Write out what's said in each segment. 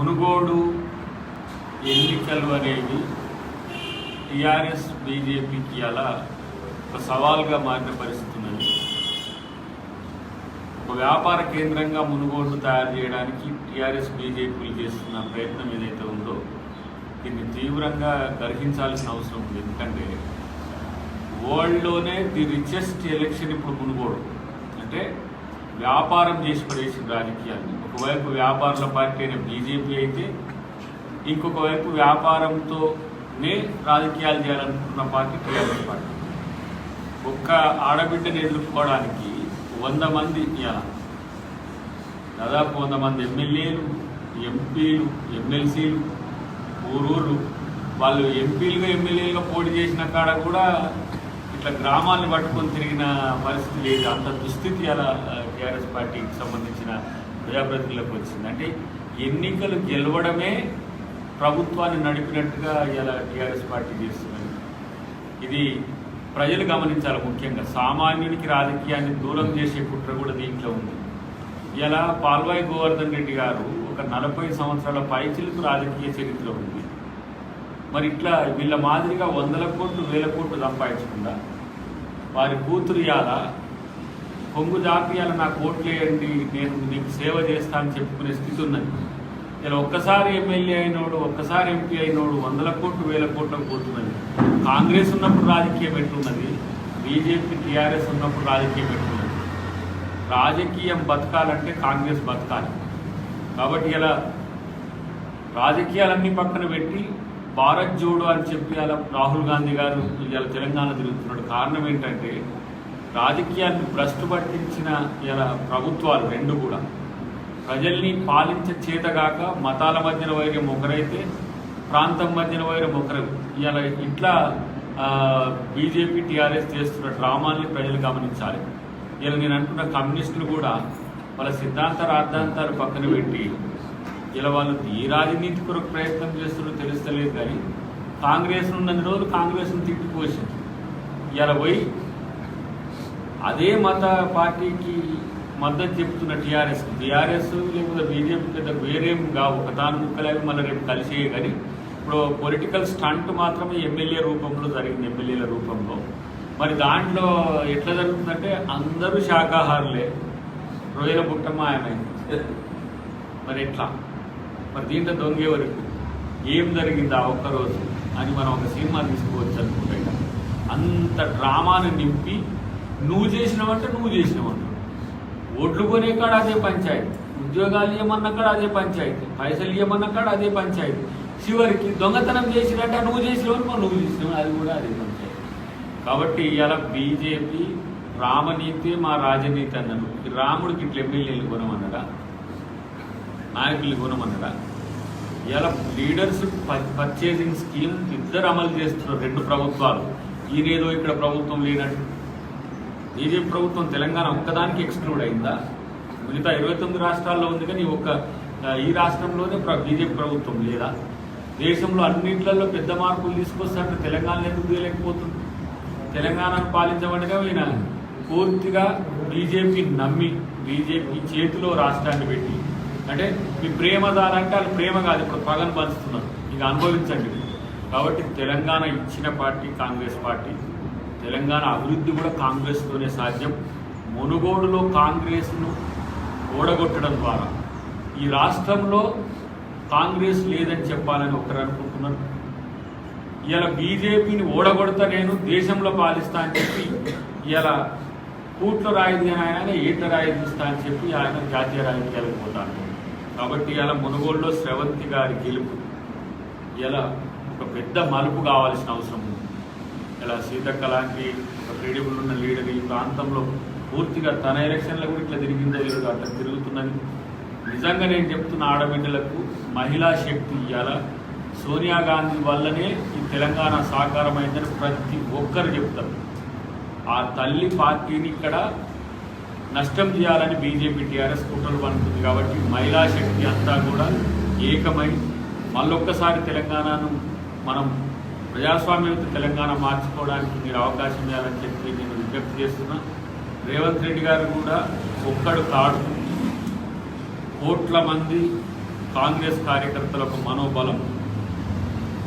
మునుగోడు ఎన్నికలు అనేవి టీఆర్ఎస్ బీజేపీకి అలా ఒక సవాల్గా మారిన పరిస్థితి ఉన్నది ఒక వ్యాపార కేంద్రంగా మునుగోడు తయారు చేయడానికి టీఆర్ఎస్ బీజేపీలు చేస్తున్న ప్రయత్నం ఏదైతే ఉందో దీన్ని తీవ్రంగా గర్హించాల్సిన అవసరం ఉంది. ఎందుకంటే వరల్డ్లోనే ది రిచెస్ట్ ఎలక్షన్ ఇప్పుడు మునుగోడు. అంటే వ్యాపారం చేసి పడేసిన రాజకీయాన్ని ఒకవైపు వ్యాపారుల పార్టీ అయిన బీజేపీ అయితే ఇంకొక వైపు వ్యాపారంతోనే రాజకీయాలు చేయాలనుకున్న పార్టీ టీఆర్ఎస్ పార్టీ. ఒక్క ఆడబిడ్డని ఎదుర్కోవడానికి వంద మంది ఇలా దాదాపు వంద మంది ఎమ్మెల్యేలు ఎంపీలు ఎమ్మెల్సీలు ఊరూరు వాళ్ళు ఎంపీలుగా ఎమ్మెల్యేలుగా పోటీ చేసిన కాడ కూడా ఇట్లా గ్రామాలను పట్టుకొని తిరిగిన పరిస్థితి లేదు. అంత దుస్థితి అలా టీఆర్ఎస్ పార్టీకి సంబంధించిన ప్రజాప్రతినిధులకు వచ్చింది. అంటే ఎన్నికలు గెలవడమే ప్రభుత్వాన్ని నడిపినట్టుగా ఇలా టీఆర్ఎస్ పార్టీ చేస్తున్నది ఇది ప్రజలు గమనించాలి ముఖ్యంగా. సామాన్యునికి రాజకీయాన్ని దూరం చేసే కుట్ర కూడా దీంట్లో ఉంది. ఇలా పాల్వాయి గోవర్ధన్ రెడ్డి గారు ఒక నలభై సంవత్సరాల పైచిలకు రాజకీయ చరిత్ర ఉంది. మరి ఇట్లా వీళ్ళ మాదిరిగా వందల కోట్లు వేల కోట్లు సంపాదించకుండా వారి కూతురు ఇవాళ కొంగు జాతీయాల నాకు ఓట్లేయండి నేను నీకు సేవ చేస్తా అని చెప్పుకునే స్థితి ఉన్నది. ఇలా ఒక్కసారి ఎమ్మెల్యే అయినోడు ఒక్కసారి ఎంపీ అయినోడు వందల కోట్లు వేల కోట్లకు పోతున్నది. కాంగ్రెస్ ఉన్నప్పుడు రాజకీయం ఎట్లున్నది? బీజేపీ టీఆర్ఎస్ ఉన్నప్పుడు రాజకీయం ఎట్లున్నది? రాజకీయం బతకాలంటే కాంగ్రెస్ బతకాలి. కాబట్టి ఇలా రాజకీయాలన్నీ పక్కన పెట్టి భారత్ జోడో అని చెప్పి అలా రాహుల్ గాంధీ గారు ఇలా తెలంగాణ తిరుగుతున్నాడు. కారణం ఏంటంటే రాజకీయాన్ని భ్రష్టు పట్టించిన ఇలా ప్రభుత్వాలు రెండు కూడా. ప్రజల్ని పాలించే చేతగాక మతాల మధ్యన వైరం ఒకరైతే ప్రాంతం మధ్యన వైరం ఒకరు. ఇలా ఇట్లా బీజేపీ టీఆర్ఎస్ చేస్తున్న డ్రామాల్ని ప్రజలు గమనించాలి. ఇలా నేను అంటున్న కమ్యూనిస్టులు కూడా వాళ్ళ సిద్ధాంత రాద్ధాంతాలు పక్కన పెట్టి ఇలా వాళ్ళు ఏ రాజనీతి కొరకు ప్రయత్నం చేస్తున్నారో తెలుస్తలేదు కానీ కాంగ్రెస్ ఉన్నన్ని రోజులు కాంగ్రెస్ను తిట్టిపోసింది ఇలా పోయి అదే మత పార్టీకి మద్దతు చెప్తున్న టీఆర్ఎస్ టీఆర్ఎస్ లేకపోతే బీజేపీ పెద్ద వేరేం కావు. ఒక ముక్కలేవి మళ్ళీ రేపు కలిసే కానీ ఇప్పుడు పొలిటికల్ స్టంట్ మాత్రమే ఎమ్మెల్యే రూపంలో జరిగింది ఎమ్మెల్యేల రూపంలో. మరి దాంట్లో ఎట్లా జరుగుతుందంటే అందరూ శాకాహారులే. రొయ్యల బుట్టమ్మ ఆయన మరి ఎట్లా? మరి దీంట్లో దొంగే వరకు ఏం జరిగింది ఆ ఒక్కరోజు అని మనం ఒక సినిమా తీసుకోవచ్చు అనుకుంటే అంత డ్రామాను నింపి నువ్వు చేసినావంటే నువ్వు చేసినావంట. ఓట్లు కొనే కాడ అదే పంచాయతీ. ఉద్యోగాలు ఇవ్వమన్న కాడ అదే పంచాయతీ. పైసలు ఇవ్వమన్న కాడ అదే పంచాయతీ. చివరికి దొంగతనం చేసినట్టే నువ్వు చేసినావు నువ్వు చేసినావు అది కూడా అదే పంచాయతీ. కాబట్టి ఇవాళ బీజేపీ రామనీతి మా రాజనీతి అన్నాడు రాముడికి ఇట్లా ఎమ్మెల్యేలు కొనమన్నాడా? నాయకులు కొనమన్నాడా? ఇలా లీడర్స్ పర్చేసింగ్ స్కీమ్ ఇద్దరు అమలు చేస్తున్నారు రెండు ప్రభుత్వాలు. ఈయనేదో ఇక్కడ ప్రభుత్వం లేనట్టు బీజేపీ ప్రభుత్వం తెలంగాణ ఒక్కదానికి ఎక్స్క్లూడ్ అయిందా? మిగతా ఇరవై తొమ్మిది రాష్ట్రాల్లో ఉంది కానీ ఒక్క ఈ రాష్ట్రంలోనే ప్ర- బీజేపీ ప్రభుత్వం లేదా? దేశంలో అన్నింటిలో పెద్ద మార్పులు తీసుకొస్తారంటే తెలంగాణ ఎందుకు తీయలేకపోతుంది? తెలంగాణను పాలించబడిగా ఈయన పూర్తిగా బీజేపీ నమ్మి బీజేపీ చేతిలో రాష్ట్రాన్ని పెట్టి అంటే మీ ప్రేమ దానంటే వాళ్ళు ప్రేమ కాదు ఇప్పుడు పగను పంచుతున్నారు. ఇక అనుభవించండి. కాబట్టి తెలంగాణ ఇచ్చిన పార్టీ కాంగ్రెస్ పార్టీ. తెలంగాణ అభివృద్ధి కూడా కాంగ్రెస్తోనే సాధ్యం. మునుగోడులో కాంగ్రెస్ను ఓడగొట్టడం ద్వారా. ఈ రాష్ట్రంలో కాంగ్రెస్ లేదని చెప్పాలని ఒకరు అనుకుంటున్నారు. ఇలా బీజేపీని ఓడగొడతా నేను దేశంలో పాలిస్తా అని చెప్పి ఇలా కూట్ల రాయితీ అని ఆయన ఈట రాయితీ అని చెప్పి ఆయన జాతీయ రాజకీయాలకు పోతాను కాబట్టి ఇలా మునుగోడులో శ్రవంతి గారి గెలుపు ఇలా ఒక పెద్ద మలుపు కావాల్సిన అవసరం ఉంది. ఇలా సీతక్క లాంటి ఒక ఉన్న లీడర్ ఈ ప్రాంతంలో పూర్తిగా తన ఎలక్షన్లో కూడా ఇట్లా తిరిగిందో లేదు అట్లా తిరుగుతున్నది. నిజంగా నేను చెప్తున్న ఆడబిడ్డలకు మహిళా శక్తి ఇవ్వాల సోనియా గాంధీ వల్లనే ఈ తెలంగాణ సాకారమైందని ప్రతి ఒక్కరు చెప్తారు. ఆ తల్లి పార్టీని ఇక్కడ నష్టం చేయాలని బీజేపీ టీఆర్ఎస్ కుట్రలు పడుతుంది కాబట్టి మహిళా శక్తి అంతా కూడా ఏకమై మళ్ళొక్కసారి తెలంగాణను మనం ప్రజాస్వామ్యంతో తెలంగాణ మార్చుకోవడానికి మీరు అవకాశం ఇవ్వాలని చెప్పి నేను విజ్ఞప్తి చేస్తున్నా. రేవంత్ రెడ్డి గారు కూడా ఒక్కడు కాడు. కోట్ల మంది కాంగ్రెస్ కార్యకర్తల ఒక మనోబలం.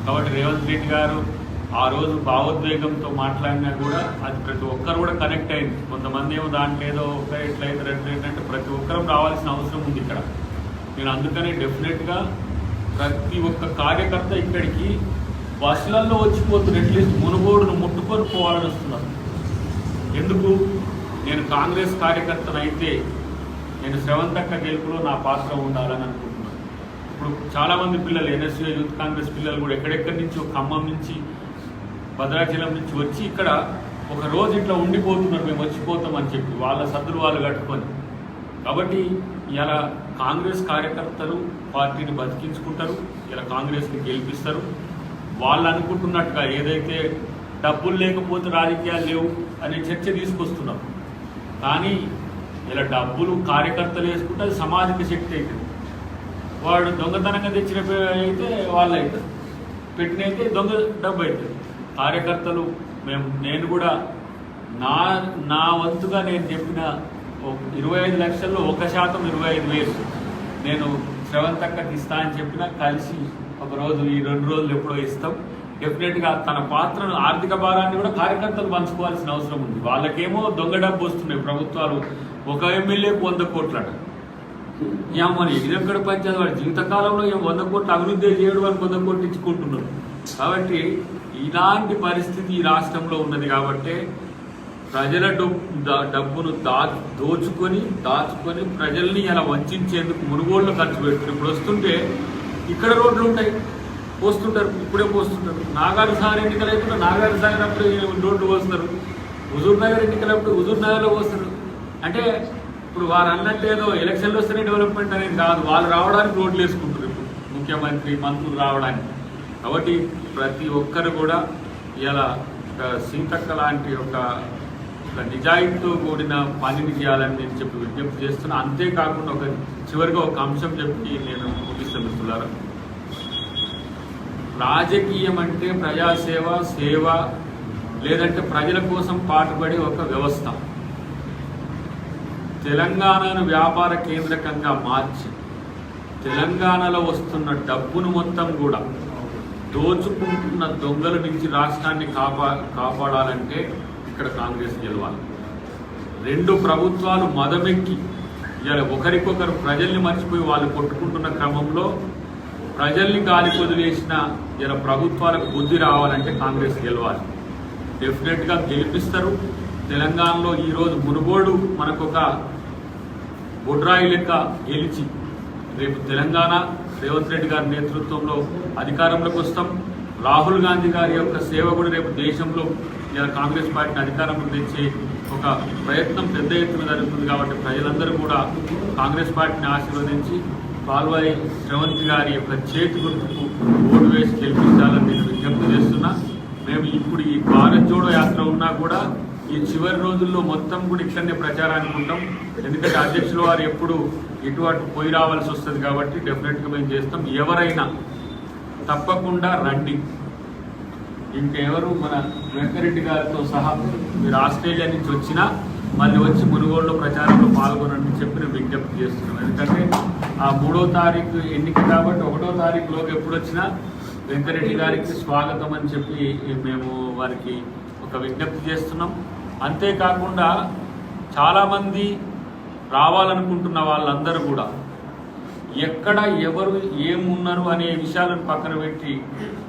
కాబట్టి రేవంత్ రెడ్డి గారు ఆ రోజు భావోద్వేగంతో మాట్లాడినా కూడా అది ప్రతి ఒక్కరు కూడా కనెక్ట్ అయింది. కొంతమంది ఏమో దాంట్లో ఏదో ఒక ఎట్లయితే రెండు ఏంటంటే ప్రతి ఒక్కరం రావాల్సిన అవసరం ఉంది ఇక్కడ. నేను అందుకని డెఫినెట్గా ప్రతి ఒక్క కార్యకర్త ఇక్కడికి బస్సులలో వచ్చిపోతున్న అట్లీస్ట్ మునుగోడును ముట్టుకొని పోవాలని వస్తున్నారు. ఎందుకు? నేను కాంగ్రెస్ కార్యకర్తనైతే నేను శ్రవంతక్క గెలుపులో నా పాత్ర ఉండాలని అనుకుంటున్నాను. ఇప్పుడు చాలామంది పిల్లలు ఎన్ఎస్యూ యూత్ కాంగ్రెస్ పిల్లలు కూడా ఎక్కడెక్కడి నుంచి ఒక ఖమ్మం నుంచి భద్రాచలం నుంచి వచ్చి ఇక్కడ ఒక రోజు ఇట్లా ఉండిపోతున్నారు మేము వచ్చిపోతాం అని చెప్పి వాళ్ళ సద్దులు వాళ్ళు కట్టుకొని. కాబట్టి ఇలా కాంగ్రెస్ కార్యకర్తలు పార్టీని బతికించుకుంటారు ఇలా కాంగ్రెస్ని గెలిపిస్తారు. వాళ్ళు అనుకుంటున్నట్టుగా ఏదైతే డబ్బులు లేకపోతే రాజకీయాలు లేవు అనే చర్చ తీసుకొస్తున్నాం. కానీ ఇలా డబ్బులు కార్యకర్తలు వేసుకుంటే అది సామాజిక శక్తి అవుతుంది వాడు దొంగతనంగా తెచ్చిన అయితే వాళ్ళు అవుతుంది పెట్టినైతే దొంగ డబ్బు అవుతుంది కార్యకర్తలు మేము నేను కూడా నా నా వంతుగా నేను చెప్పిన ఒక ఇరవై ఐదు లక్షల్లో ఒక శాతం ఇరవై ఐదు వేలు. నేను శ్రవంతక్కకి ఇస్తా అని చెప్పిన కలిసి ఒక రోజు ఈ రెండు రోజులు ఎప్పుడో ఇస్తాం. డెఫినెట్గా తన పాత్రను ఆర్థిక భారాన్ని కూడా కార్యకర్తలు పంచుకోవాల్సిన అవసరం ఉంది. వాళ్ళకేమో దొంగ డబ్బు వస్తున్నాయి ప్రభుత్వాలు. ఒక ఎమ్మెల్యేకు వంద కోట్లట. ఏమని ఇదెక్కడ పంచాయతీ వాడు జీవితకాలంలో ఏం వంద కోట్లు అభివృద్ధి చేయడం వాళ్ళకి వంద కోట్లు ఇచ్చుకుంటున్నారు కాబట్టి ఇలాంటి పరిస్థితి ఈ రాష్ట్రంలో ఉన్నది కాబట్టి ప్రజల డబ్బు డబ్బును దా దోచుకొని దాచుకొని ప్రజల్ని ఇలా వంచేందుకు మునుగోళ్ళు ఖర్చు పెడుతున్నారు. ఇప్పుడు వస్తుంటే ఇక్కడ రోడ్లు ఉంటాయి. పోస్తుంటారు. ఇప్పుడే పోస్తుంటారు. నాగారు సార్ ఎన్నికలు అయితే నాగారు సాగర్ అప్పుడు రోడ్లు పోస్తారు. హుజూర్ నగర్ ఎన్నికలప్పుడు హుజూర్ నగర్లో పోస్తారు. అంటే ఇప్పుడు వారు అన్నట్టు ఏదో ఎలక్షన్లు వస్తేనే డెవలప్మెంట్ అనేది కాదు. వాళ్ళు రావడానికి రోడ్లు వేసుకుంటారు ఇప్పుడు. ముఖ్యమంత్రి మంత్రులు రావడానికి. కాబట్టి ప్రతి ఒక్కరు కూడా ఇలా ఒక సీతక్క లాంటి ఒక ఒక నిజాయితీతో కూడిన పనిని చేయాలని నేను చెప్పి విజ్ఞప్తి చేస్తున్నా. అంతేకాకుండా ఒక చివరిగా ఒక అంశం చెప్పి నేను మిత్రులారా రాజకీయం అంటే ప్రజాసేవ సేవ లేదంటే ప్రజల కోసం పాటుపడే ఒక వ్యవస్థ. తెలంగాణను వ్యాపార కేంద్రకంగా మార్చి తెలంగాణలో వస్తున్న డబ్బును మొత్తం కూడా దోచుకుంటున్న దొంగల నుంచి రాష్ట్రాన్ని కాపా కాపాడాలంటే ఇక్కడ కాంగ్రెస్ గెలవాలి. రెండు ప్రభుత్వాలు మదమెక్కి ఇలా ఒకరికొకరు ప్రజల్ని మర్చిపోయి వాళ్ళు కొట్టుకుంటున్న క్రమంలో ప్రజల్ని గాలి వదిలేసిన జర ప్రభుత్వాలకు బుద్ధి రావాలంటే కాంగ్రెస్ గెలవాలి. డెఫినెట్గా గెలిపిస్తారు. తెలంగాణలో ఈరోజు మునుగోడు మనకొక బొడ్రాయి లెక్క గెలిచి రేపు తెలంగాణ రేవంత్ రెడ్డి గారి నేతృత్వంలో అధికారంలోకి వస్తాం. రాహుల్ గాంధీ గారి యొక్క సేవ కూడా రేపు దేశంలో ఇలా కాంగ్రెస్ పార్టీని అధికారంలో తెచ్చే ఒక ప్రయత్నం పెద్ద ఎత్తున జరుగుతుంది కాబట్టి ప్రజలందరూ కూడా కాంగ్రెస్ పార్టీని ఆశీర్వదించి పాల్వాయి శ్రవంతి గారి యొక్క చేతి గుర్తుకు ఓటు వేసి గెలిపించాలని నేను విజ్ఞప్తి చేస్తున్నా. మేము ఇప్పుడు ఈ భారత్ జోడో యాత్ర ఉన్నా కూడా ఈ చివరి రోజుల్లో మొత్తం కూడా ఇక్కడనే ప్రచారానికి ఉంటాం. ఎందుకంటే అధ్యక్షుల వారు ఎప్పుడు ఇటు అటు పోయి రావాల్సి వస్తుంది కాబట్టి డెఫినెట్గా మేము చేస్తాం. ఎవరైనా తప్పకుండా రండి. ఇంకెవరు మన వెంకరెడ్డి గారితో సహా మీరు ఆస్ట్రేలియా నుంచి వచ్చినా మళ్ళీ వచ్చి మునుగోడులో ప్రచారంలో పాల్గొనండి చెప్పి విజ్ఞప్తి చేస్తున్నాం ఎందుకంటే ఆ మూడో తారీఖు ఎన్నిక కాబట్టి ఒకటో తారీఖులోకి ఎప్పుడు వచ్చినా వెంకరెడ్డి గారికి స్వాగతం అని చెప్పి మేము వారికి ఒక విజ్ఞప్తి చేస్తున్నాం. అంతేకాకుండా చాలామంది రావాలనుకుంటున్న వాళ్ళందరూ కూడా ఎక్కడ ఎవరు ఏమున్నారు అనే విషయాలను పక్కన పెట్టి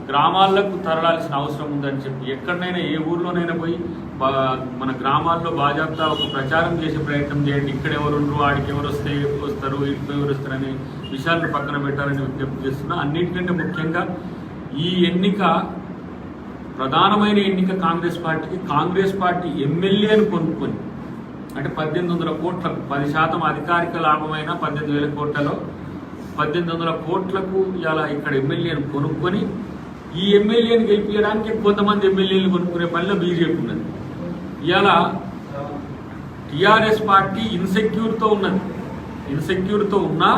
గ్రామాలకు తరలాల్సిన అవసరం ఉందని చెప్పి ఎక్కడనైనా ఏ ఊర్లోనైనా పోయి మన గ్రామాల్లో బాజాబ్తా ఒక ప్రచారం చేసే ప్రయత్నం చేయండి. ఇక్కడ ఎవరు ఉండరు వాడికి ఎవరు వస్తే వస్తారు ఇంట్లో ఎవరు వస్తారు అనే విషయాలను పక్కన పెట్టాలని విజ్ఞప్తి చేస్తున్నా. అన్నిటికంటే ముఖ్యంగా ఈ ఎన్నిక ప్రధానమైన ఎన్నిక కాంగ్రెస్ పార్టీకి కాంగ్రెస్ పార్టీ ఎమ్మెల్యేను కొనుక్కొని అంటే పద్దెనిమిది వందల కోట్లకు పది శాతం అధికారిక లాభమైన పద్దెనిమిది వేల కోట్లలో పద్దెనిమిది వందల కోట్లకు ఇలా ఇక్కడ ఎమ్మెల్యేను కొనుక్కొని ఈ ఎమ్మెల్యేని గెలిపించడానికి కొంతమంది ఎమ్మెల్యేలు కొనుక్కునే పనిలో బీజేపీ ఉన్నది. ఇలా టిఆర్ఎస్ పార్టీ ఇన్సెక్యూర్తో ఉన్నది. ఇన్సెక్యూర్తో ఉన్నా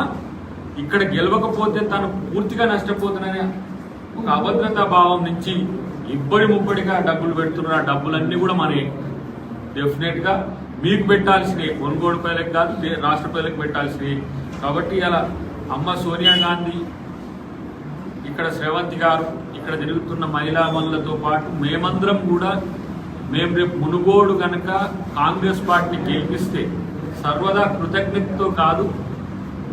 ఇక్కడ గెలవకపోతే తను పూర్తిగా నష్టపోతున్ననే ఒక అభద్రతా భావం నుంచి ఇబ్బడి ముబ్బడిగా డబ్బులు పెడుతున్న డబ్బులన్నీ కూడా మనే డెఫినెట్గా మీకు పెట్టాల్సినవి కొనుగోలు పేలకు కాదు రాష్ట్ర పేలకు పెట్టాల్సినవి. కాబట్టి ఇలా అమ్మ సోనియా గాంధీ ఇక్కడ శ్రవంతి గారు ఇక్కడ తిరుగుతున్న మహిళా మనులతో పాటు మేమందరం కూడా మేము రేపు మునుగోడు కనుక కాంగ్రెస్ పార్టీ గెలిపిస్తే సర్వదా కృతజ్ఞతతో కాదు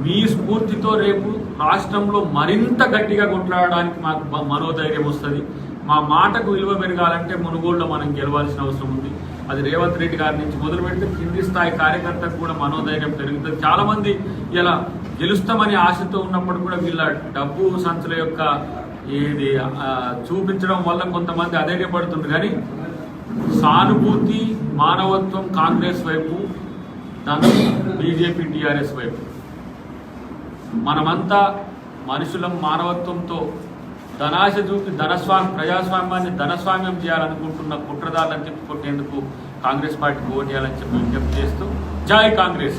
మీ స్ఫూర్తితో రేపు రాష్ట్రంలో మరింత గట్టిగా కొట్లాడడానికి మాకు మనోధైర్యం వస్తుంది. మా మాటకు విలువ పెరగాలంటే మునుగోడులో మనం గెలవాల్సిన అవసరం ఉంది. అది రేవంత్ రెడ్డి గారి నుంచి మొదలు పెడితే కింది స్థాయి కార్యకర్తకు కూడా మనోధైర్యం పెరుగుతుంది. చాలామంది ఇలా గెలుస్తామని ఆశతో ఉన్నప్పుడు కూడా వీళ్ళ డబ్బు సంచుల యొక్క ఇది చూపించడం వల్ల కొంతమంది అధైర్యపడుతుంది కానీ సానుభూతి మానవత్వం కాంగ్రెస్ వైపు ధనం బీజేపీ టీఆర్ఎస్ వైపు. మనమంతా మనుషులం మానవత్వంతో ధనాశ చూపి ధనస్వామి ప్రజాస్వామ్యాన్ని ధనస్వామ్యం చేయాలనుకుంటున్న కుట్రదారులను తిప్పి కొట్టేందుకు కాంగ్రెస్ పార్టీకి ఓటు చేయాలని చెప్పి విజ్ఞప్తి చేస్తూ జై కాంగ్రెస్.